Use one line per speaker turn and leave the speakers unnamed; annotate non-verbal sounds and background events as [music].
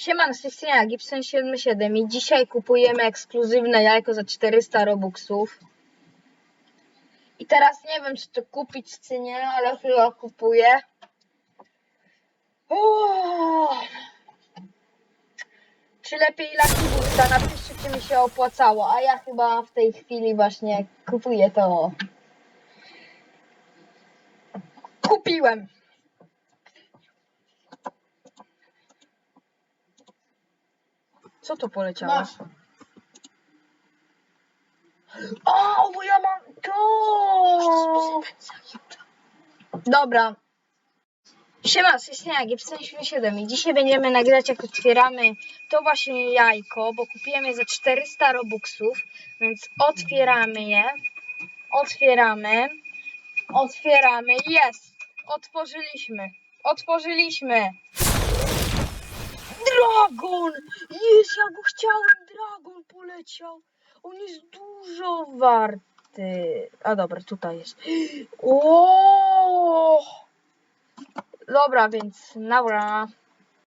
Siemano, z tej strony Gibson 77 i dzisiaj kupujemy ekskluzywne jajko za 400 robuxów. I teraz nie wiem, czy to kupić, czy nie, ale chyba kupuję. Uuu. Czy lepiej Lucky Boosta? Napiszcie, czy mi się opłacało, a ja chyba w tej chwili właśnie kupuję to. Kupiłem. Co to poleciało?
Masz.
O, bo ja mam to! Dobra. Siema, istnienia Gibson 77 i dzisiaj będziemy nagrać jak otwieramy to właśnie jajko, bo kupiłem je za 400 robuxów, więc otwieramy je. Otwieramy. Otwieramy. Jest! Otworzyliśmy. Otworzyliśmy. Dragon! Go chciałem! Dragon poleciał! On jest dużo warty. A dobra, tutaj jest. [gasps] O! Dobra, więc dobra.